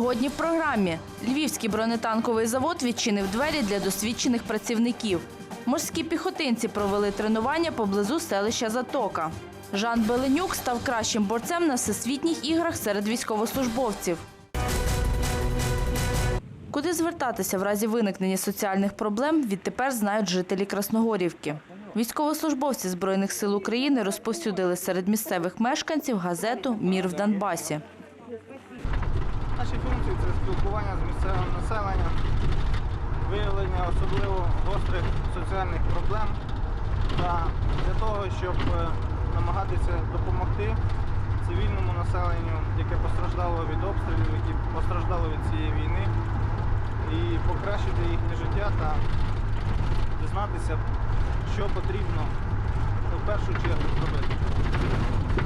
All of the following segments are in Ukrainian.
Сьогодні в програмі Львівський бронетанковий завод відчинив двері для досвідчених працівників. Морські піхотинці провели тренування поблизу селища Затока. Жан Беленюк став кращим борцем на всесвітніх іграх серед військовослужбовців. Куди звертатися в разі виникнення соціальних проблем, відтепер знають жителі Красногорівки. Військовослужбовці Збройних сил України розповсюдили серед місцевих мешканців газету Мір в Донбасі. Наші функції це спілкування з місцевим населенням, виявлення особливо гострих соціальних проблем та для того, щоб е, намагатися допомогти цивільному населенню, яке постраждало від обстрілів, які постраждало від цієї війни, і покращити їхнє життя та дізнатися, що потрібно в першу чергу зробити,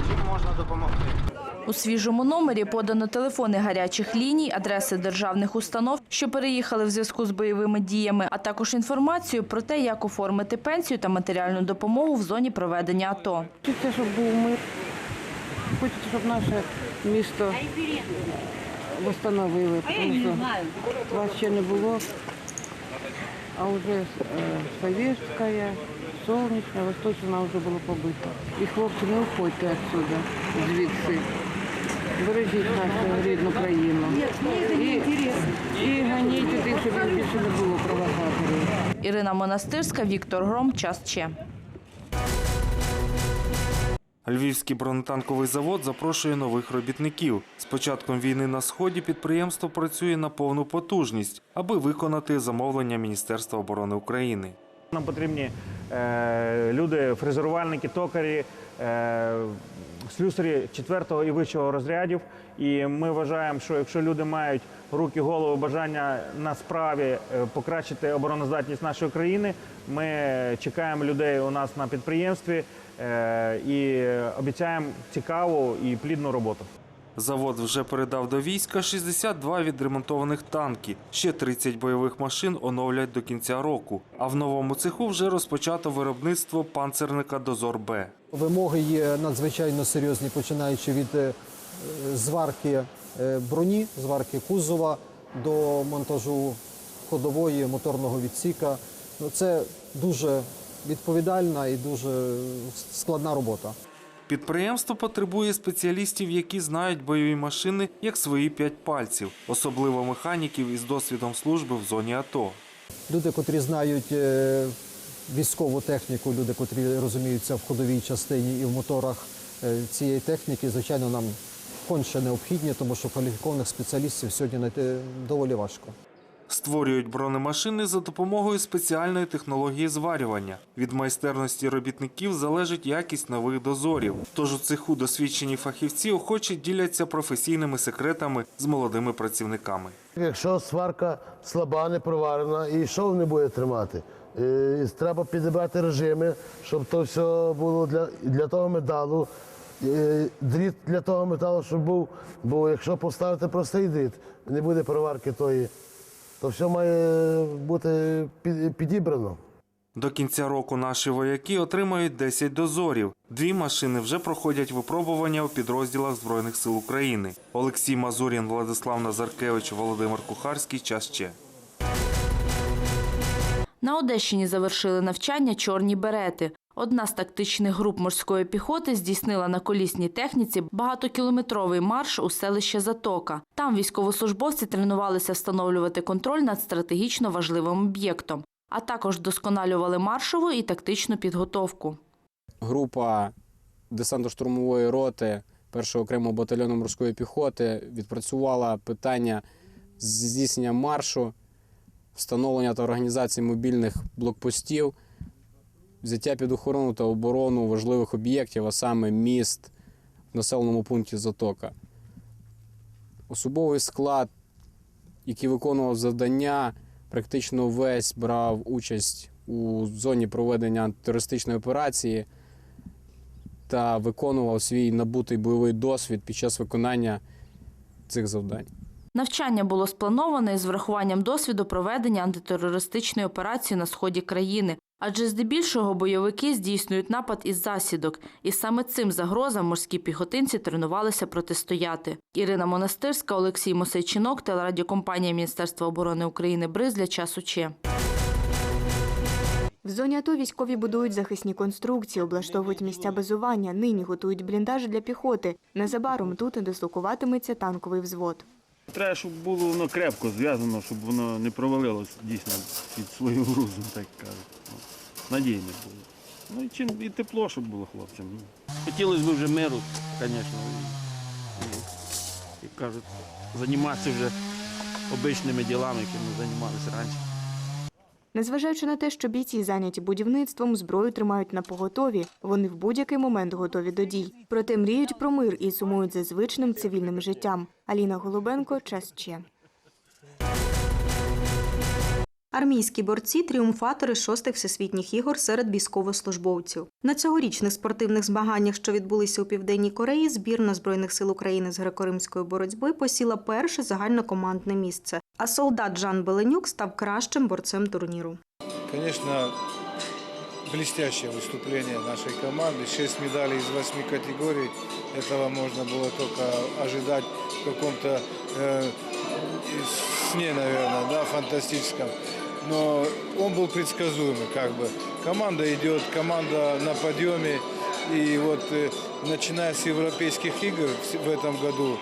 чим можна допомогти. У свіжому номері подано телефони гарячих ліній, адреси державних установ, що переїхали в зв'язку з бойовими діями, а також інформацію про те, як оформити пенсію та матеріальну допомогу в зоні проведення АТО. Хочеться, щоб був мир. Хочеться, щоб наше місто встановили, вас ще не було. А вже е, Сонячна, Восточна вже було побито. І хлопці, не уходьте відсюди, звідси. Бережіть нашу рідну країну. І, і ганіть тих, щоб більше не було провокаторів. Ірина Монастирська, Віктор Гром, час Че. Львівський бронетанковий завод запрошує нових робітників. З початком війни на сході підприємство працює на повну потужність, аби виконати замовлення Міністерства оборони України. Нам потрібні е, люди, фрезерувальники, токарі, е, слюсарі 4 і вищого розрядів. І ми вважаємо, що якщо люди мають руки, голову, бажання на справі е, покращити обороноздатність нашої країни, ми чекаємо людей у нас на підприємстві і обіцяємо цікаву і плідну роботу. Завод вже передав до війська 62 відремонтованих танки. Ще 30 бойових машин оновлять до кінця року. А в новому цеху вже розпочато виробництво панцерника Дозор Б. Вимоги є надзвичайно серйозні, починаючи від е, зварки е, броні, зварки кузова до монтажу ходової моторного відсіка. Ну, Це дуже відповідальна і дуже складна робота. Підприємство потребує спеціалістів, які знають бойові машини як свої п'ять пальців, особливо механіків із досвідом служби в зоні АТО. Люди, котрі знають е, військову техніку, люди, котрі розуміються в ходовій частині і в моторах е, цієї техніки, звичайно, нам конче необхідні, тому що кваліфікованих спеціалістів сьогодні знайти доволі важко. Створюють бронемашини за допомогою спеціальної технології зварювання. Від майстерності робітників залежить якість нових дозорів. Тож у цеху досвідчені фахівці охоче діляться професійними секретами з молодими працівниками. Якщо сварка слаба, не проварена, і шов не буде тримати. Е, Треба підібрати режими, щоб то все було для, для того металу. е, Дріт для того металу, щоб був. Бо якщо поставити простий дріт, не буде проварки тої, то все має бути підібрано. До кінця року наші вояки отримають 10 дозорів. Дві машини вже проходять випробування у підрозділах Збройних сил України. Олексій Мазурін, Владислав Назаркевич, Володимир Кухарський. Час ще. На Одещині завершили навчання чорні берети. Одна з тактичних груп морської піхоти здійснила на колісній техніці багатокілометровий марш у селище Затока. Там військовослужбовці тренувалися встановлювати контроль над стратегічно важливим об'єктом, а також вдосконалювали маршову і тактичну підготовку. група десантно-штурмової роти першого окремого батальйону морської піхоти відпрацювала питання здійснення маршу, встановлення та організації мобільних блокпостів, взяття під охорону та оборону важливих об'єктів, а саме міст в населеному пункті Затока. Особовий склад, який виконував завдання, практично весь брав участь у зоні проведення антитерористичної операції та виконував свій набутий бойовий досвід під час виконання цих завдань. Навчання було сплановане із врахуванням досвіду проведення антитерористичної операції на сході країни, Адже здебільшого бойовики здійснюють напад із засідок, і саме цим загрозам морські піхотинці тренувалися протистояти. Ірина Монастирська, Олексій Мосейчинок, телерадіокомпанія Міністерства оборони України «Бриз» для часу Че. В зоні АТО військові будують захисні конструкції, облаштовують місця базування. Нині готують бліндажі для піхоти. Незабаром тут дислокуватиметься танковий взвод. Треба, щоб було воно крепко зв'язано, щоб воно не провалилось дійсно під свою грузу, так кажуть. Ну, Надійне було. Ну і чим і тепло, щоб було хлопцям. Хотілося б вже миру, звісно. Як кажуть, займатися вже обичними ділами, якими займалися раніше. Незважаючи на те, що бійці зайняті будівництвом, зброю тримають на поготові. Вони в будь-який момент готові до дій. Проте мріють про мир і сумують за звичним цивільним життям. Аліна Голубенко, час ще. Армійські борці тріумфатори шостих всесвітніх ігор серед військовослужбовців. На цьогорічних спортивних змаганнях, що відбулися у південній Кореї, збірна збройних сил України з греко-римської боротьби посіла перше загальнокомандне місце. А солдат Жан Беленюк став кращим борцем турніру. Конечно, блестящее выступление нашей команды. Шесть медалей из восьми категорий. Этого можно было только ожидать в каком-то э, сне, наверное, да, фантастическом. Но он был предсказуемый, как бы. Команда идет, команда на подъеме. И вот э, начиная с европейских игр в этом году,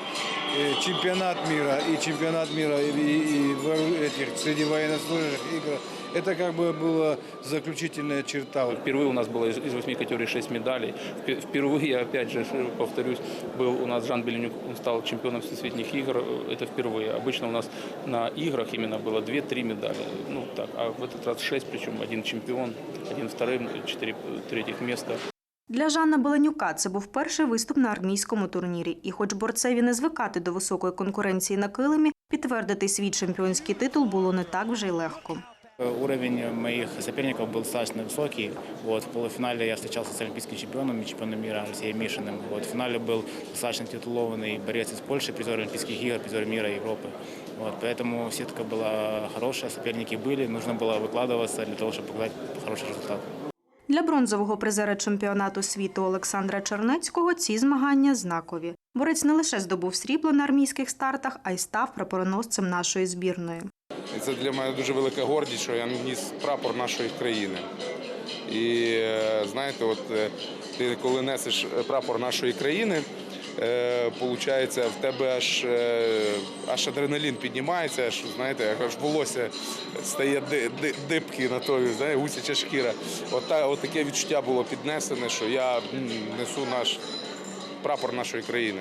э, чемпионат мира и чемпионат мира и, и- и этих среди военнослужащих игр, это как бы была заключительная черта. Впервые у нас было из из восьми категорий шесть медалей. Впе- Впервые, опять же, повторюсь, был у нас Жан Беленюк, он стал чемпионом всесвітніх игр. Это впервые. Обычно у нас на играх именно было 2-3 медали. Ну так, а в этот раз 6, причем один чемпион, один вторым, четыре третьих места. Для Жанна Беленюка це був перший виступ на армійському турнірі. І, хоч борцеві не звикати до високої конкуренції на килимі, підтвердити свій чемпіонський титул було не так вже й легко. Уровень моих соперников был достаточно высокий. Вот, в полуфинале я встречался с олимпийским чемпионом и чемпионом мира Алексеем Мишиным. Вот, в финале был достаточно титулованный борец из Польши, призер Олимпийских игр, призер мира и Европы. Вот, поэтому сетка была хорошая, соперники были, нужно было выкладываться для того, чтобы показать хороший результат. Для бронзового призера чемпіонату світу Олександра Чернецького ці змагання знакові. Борець не лише здобув срібло на армійських стартах, а й став прапороносцем нашої збірної. І це для мене дуже велика гордість, що я ніс прапор нашої країни. І е, знаєте, от е, ти коли несеш прапор нашої країни, е, получається, в тебе аж, аж адреналін піднімається, аж знаєте, аж волосся стає ди- ди- дибки на той, знаєте, гусяча шкіра. От, та, от таке відчуття було піднесене, що я несу наш прапор нашої країни.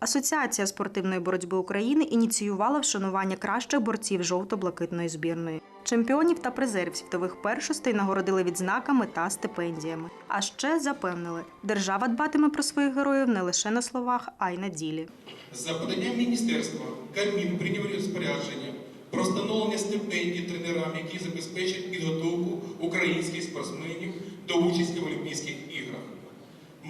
Асоціація спортивної боротьби України ініціювала вшанування кращих борців жовто-блакитної збірної. Чемпіонів та призерів світових першостей нагородили відзнаками та стипендіями. А ще запевнили, держава дбатиме про своїх героїв не лише на словах, а й на ділі. За поданням міністерства Кабмін прийняв розпорядження про встановлення стипендій тренерам, які забезпечать підготовку українських спортсменів до участі в Олімпійських іграх.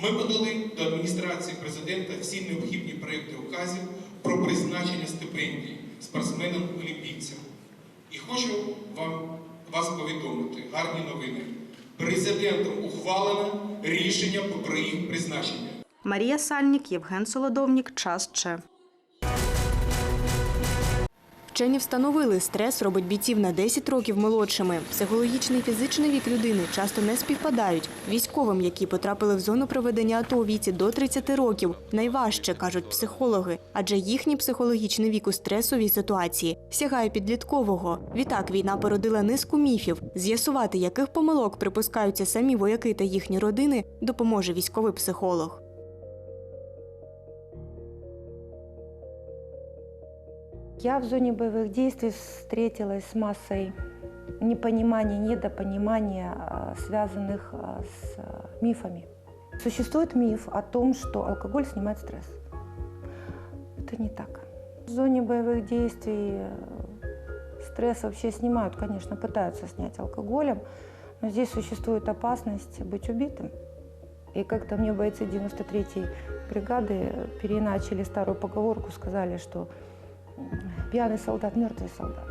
Ми подали до адміністрації президента всі необхідні проекти указів про призначення стипендій спортсменам-олімпійцям. І хочу вам вас повідомити гарні новини. Президентом ухвалено рішення про їх призначення. Марія Сальнік, Євген Солодовнік, час Че. Вчені встановили, стрес робить бійців на 10 років молодшими. Психологічний і фізичний вік людини часто не співпадають. Військовим, які потрапили в зону проведення АТО у віці до 30 років, найважче, кажуть психологи, адже їхній психологічний вік у стресовій ситуації сягає підліткового. Відтак війна породила низку міфів. З'ясувати, яких помилок припускаються самі вояки та їхні родини, допоможе військовий психолог. Я в зоне боевых действий встретилась с массой непонимания, недопонимания, а, связанных а, с а, мифами. Существует миф о том, что алкоголь снимает стресс. Это не так. В зоне боевых действий э, стресс вообще снимают, конечно, пытаются снять алкоголем, но здесь существует опасность быть убитым. И как-то мне бойцы 93-й бригады переиначили старую поговорку, сказали, что пьяный солдат, мертвый солдат.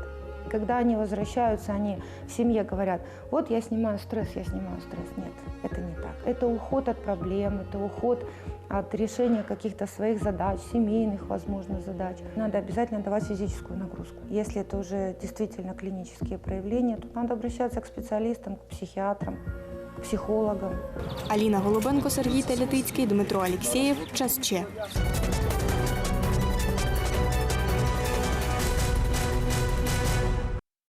Когда они возвращаются, они в семье говорят, вот я снимаю стресс, я снимаю стресс. Нет, это не так. Это уход от проблем, это уход от решения каких-то своих задач, семейных, возможно, задач. Надо обязательно давать физическую нагрузку. Если это уже действительно клинические проявления, то надо обращаться к специалистам, к психиатрам, к психологам. Аліна Голубенко, Сергій Телятицький, Дмитро Алєксєєв. Час Че.